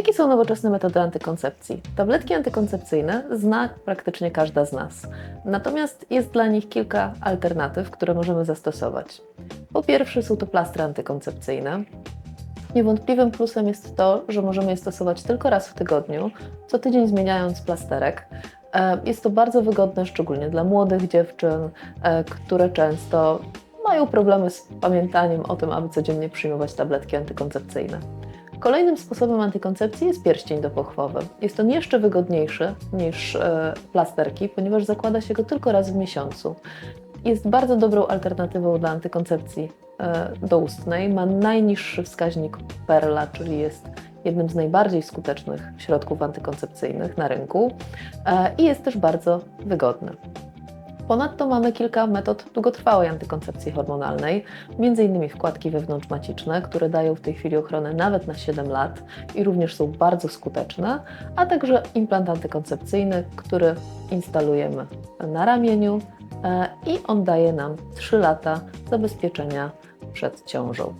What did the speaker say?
Jakie są nowoczesne metody antykoncepcji? Tabletki antykoncepcyjne zna praktycznie każda z nas. Natomiast jest dla nich kilka alternatyw, które możemy zastosować. Po pierwsze są to plastry antykoncepcyjne. Niewątpliwym plusem jest to, że możemy je stosować tylko raz w tygodniu, co tydzień zmieniając plasterek. E, Jest to bardzo wygodne, szczególnie dla młodych dziewczyn, e, które często mają problemy z pamiętaniem o tym, aby codziennie przyjmować tabletki antykoncepcyjne. Kolejnym sposobem antykoncepcji jest pierścień dopochwowy. Jest on jeszcze wygodniejszy niż e, plasterki, ponieważ zakłada się go tylko raz w miesiącu. Jest bardzo dobrą alternatywą dla antykoncepcji e, doustnej. Ma najniższy wskaźnik Perla, czyli jest jednym z najbardziej skutecznych środków antykoncepcyjnych na rynku e, i jest też bardzo wygodny. Ponadto mamy kilka metod długotrwałej antykoncepcji hormonalnej, m.in. wkładki wewnątrzmaciczne, które dają w tej chwili ochronę nawet na 7 lat i również są bardzo skuteczne, a także implant antykoncepcyjny, który instalujemy na ramieniu e, i on daje nam 3 lata zabezpieczenia przed ciążą.